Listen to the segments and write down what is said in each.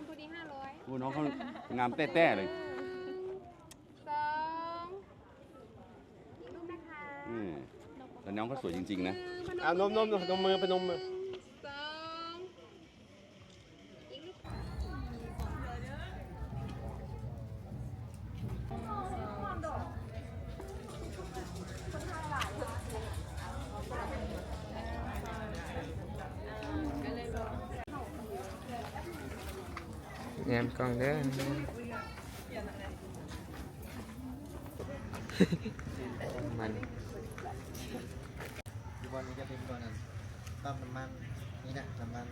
คนพอดีห้าร้อยโอ้น้องเขางามแต้ๆเลยสองอีกรูปนะคะอืมแต่น้องเขาสวยจริงๆนะ อ่านมนมนมมือไปนมมือ สองอีกรูป แงมกล้องเด้อมันอยู่บนนี้จะเป็นบนนั้นปั๊มน้ำมันนี่นะน้ำมัน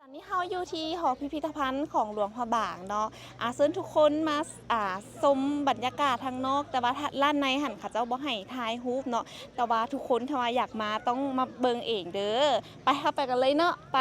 ตอนนี้เราอยู่ที่หอพิพิธภัณฑ์ของหลวงพ่อบางเนาะอาเซิญทุกคนมาอ่าชมบรรยากาศทางนอก แต่ว่าล้านในหันเขาเจ้าบ่ให้ทายฮูปเนาะแต่ว่าทุกคนถ้าว่าอยากมาต้องมาเบิงเองเด้อไปเข้าไปกันเลยเนาะไป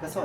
กระสอ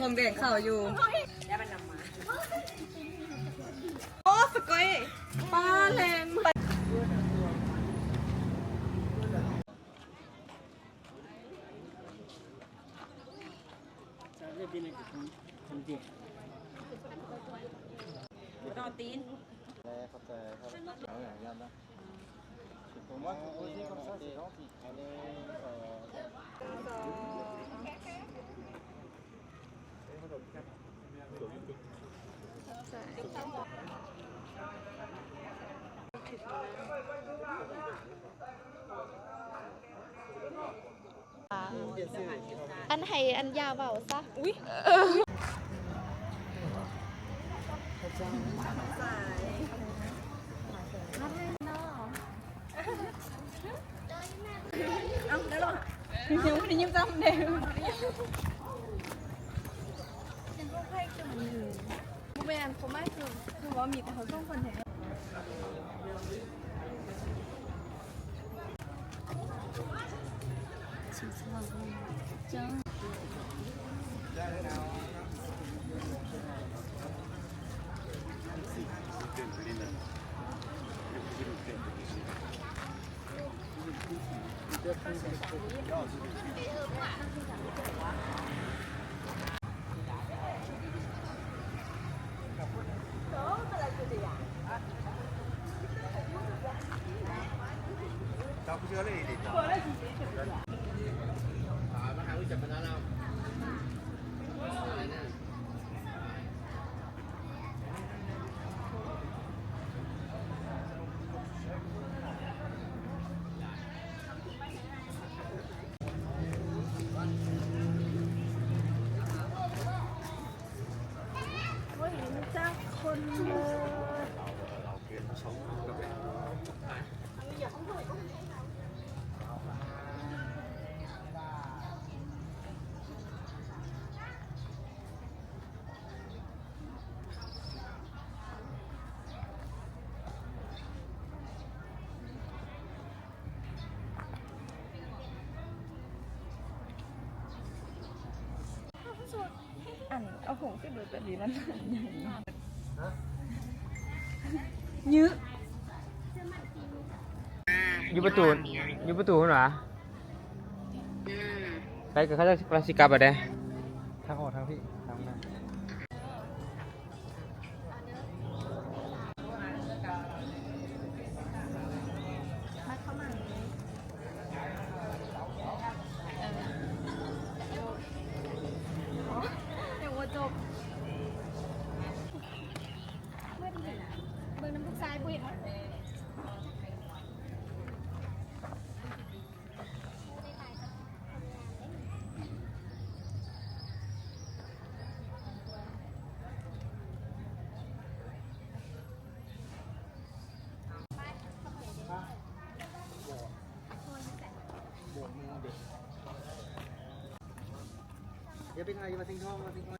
เออผมเบรกเข่าอยู่แล้วมันนำมาโอ้สกอยป้าแรงต่อตีนแล้วเข้าใจครับเอาอย่างนั้นนะ ผมว่าคุยที่คอนเสิร์ตน้องที่อันนี้ อันไห้อันยาวเบาซะอุ้ยเอาแล้หรอยังไม่ได้ยิ้มจำเดิมยังก็ให้จุ่มอยู่แมนเขาไม่คือคือว่ามีแต่เขาต้องคนเห็น Takut jalan. จะเอัน เอาผงขึ้นดูแบบนี้นั่นอยู่ประตูอยู่ประตูเหรอไปกับเขาจะปลาสิกลับอะเด้ ทางออกทางพี่ทางนั้น เดี๋ยวว่าจบเมื่อดีนะเบิ่งน้ำลูกซ้ายบุเห็นมั้ย อย่าไปถ่ายอย่ามาทิ้งท้องมาทิ้งท้อง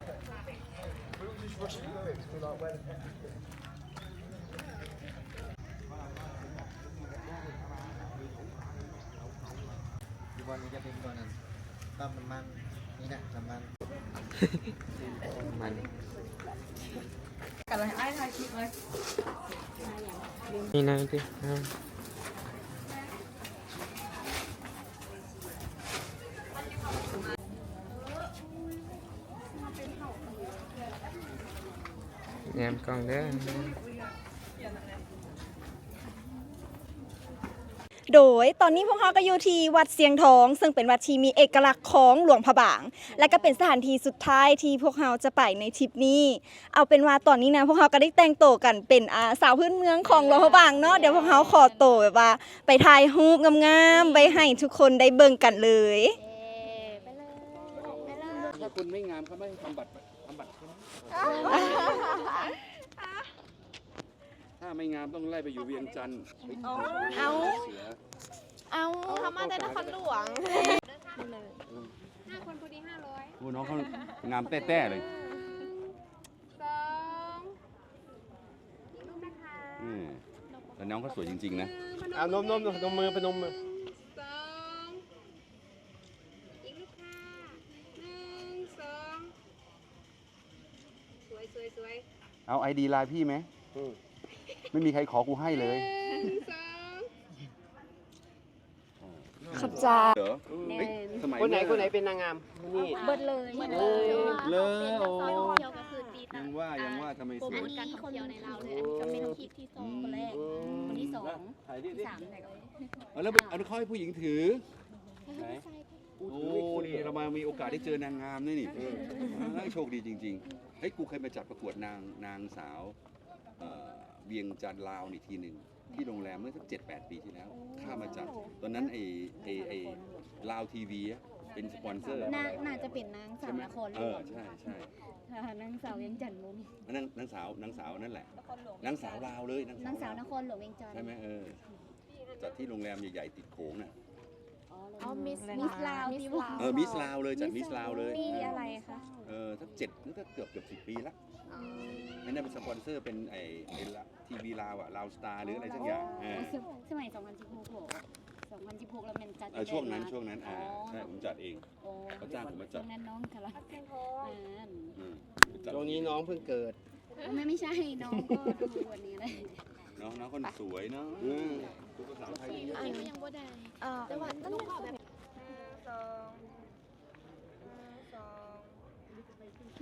ดีบอลนี้จะเป็นตัวนั้นตั้มน้ำมันนี่แหละน้ำมัน มันกันเลยไอ้ทายคลิปเลยนี่นะดิ อ่าแง้มกล้องเด้อโดยตอนนี้พวกเราก็อยู่ที่วัดเสียงทอง ซึ่งเป็นวัดที่มีเอกลักษณ์ของหลวงพระบาง และก็เป็นสถานที่สุดท้ายที่พวกเราจะไปในทริปนี้ เอาเป็นว่าตอนนี้นะพวกเราก็ได้แต่งตัวกันเป็นอาสาวพื้นเมืองของหลวงพระบางเนาะเดี๋ยวพวกเราขอโตวแบบว่า ไปถ่ายรูปงามๆไปให้ทุกคนได้เบิ่งกันเลย ถ้าคุณไม่งามเขาไม่ให้ทำบัตรไหม ถ้าไม่งามต้องไล่ไปอยู่เวียงจันทร์ไปเอาเสือเอาทำมาแต่นครหลวงห้าคนพอดีห้าร้อยโอ้น้องเขางามแต้ๆเลยสองอีกรูปนะคะอืมแต่น้องเขาสวยจริงๆนะเอานมนมนมมือไปนมมือ สองอีกรูปค่ะหนึ่งสองสวยสวยสวย เอาไอ ดีไลน์พี่ไหมอืมไม่มีใครขอกูให้เลยหนึ่งสองขับจาเหรอเฮ้ยสมัยคนไหนเยคนไหนเป็นนางงามนี่เบิดเลยเลยเลยโอ้ท่องเที่ยวก็คือตีตายังว่ายังว่าทำไมโปรสโมวยทการท่องเที่ยวในเราเลยอันนี้ก็เป็นคลิปที่สองคนแรกคนที่สองถ่ายดิที่สามไหนก็เลยเอาแล้วเอาเขาให้ผู้หญิงถือไหน โอ้นี่เรามามีโอกาสได้เจอนางงามด้วยนี่เออโชคดีจริงๆเฮ้ยกูเคยมาจัดประกวดนางนางสาวเอ่อเวียงจันทร์ลาวนี่ทีหนึ่งที่โรงแรมเมื่อสักเจ็ดแปดปีที่แล้วข้ามาจัดตอนนั้นไอ้ไอ้ไอ้ลาวทีวีเป็นสปอนเซอร์น่าน่าจะเป็นนางสาใช่วไหมนครหลเอวองใช่ใช่ ค่ะนางสาวเวียงจันทร์มุมอันนั้นนางสาวนางสาวนั่นแหละ นางสาวลาวเลยนางนางสาสาววนลาวครหลวงเวียงจันทร์ใช่ไหมเออจัดที่โรงแรมใหญ่ๆติดโขงน่ะ อ๋อมิสมิสลาวที่ว่าเออมิสลาวเลยจัดมิสลาวเลยปีอะไรคะเออทั้งเจ็ดตั้งแต่เกือบเกือบสิบปีละไอ้นั่นเป็นสปอนเซอร์เป็นไอ้ไอ้ทีวีลาวอะลาวสตาร์หรืออะไรสักอย่างเออสมัย2016โห2016แล้วมันจัดเออช่วงนั้นช่วงนั้นอ่าใช่ผมจัดเองโอ้เขาจ้างผมมาจัดช่วงนั้นน้องค่ะละอ่าอืมจัดตรงนี้น้องเพิ่งเกิดไม่ไม่ใช่น้องก็ดูวันนี้เลย เนาะน้องคนสวยเนาะอืมพูดภาษาไทยเยอะอันนี้ยังบ่ได้เออแต่ว่าต้องขอแบบสองสอง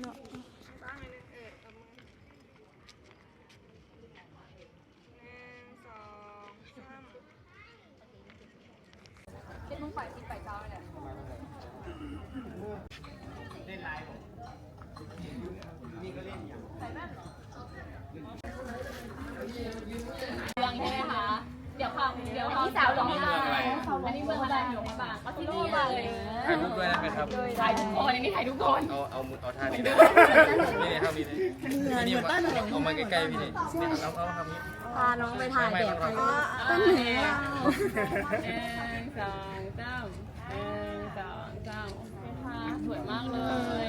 เนาะตั้งไปเลยเออเอามือหนึ่งสองสามเป็นมึงฝ่ายกินฝ่ายเจ้าเลยยังใช่ไหมคะ เดี๋ยวความเดี๋ยวความสาวหลงมาอันนี้เมืองอะไรหลงมางก็ที่นี่เลยถ่ายรูปด้วยได้ไหมครับ ถ่ายทุกคนอันนี้ถ่ายทุกคนเอาเอามือเอาท่านี้ด้นี่เลยครับนี่เลยนี่มาเอามาใกล้ๆพี่นี่นี่เอาเอาทำนี้พาน้องไปถ่ายแบบต้นต้นเหวหนึ่งสองสามหนึ่งสองสามค่ะสวยมากเลย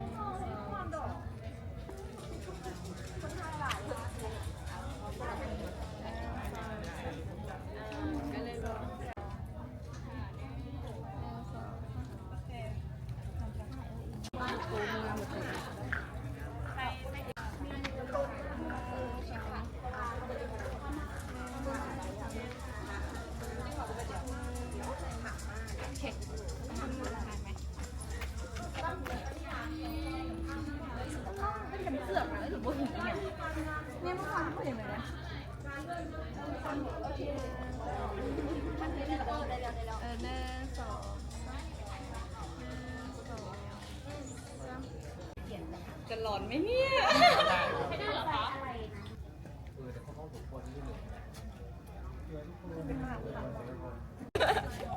จะหลอนไหมเนี่ย ไม่ได้เหรอคะเ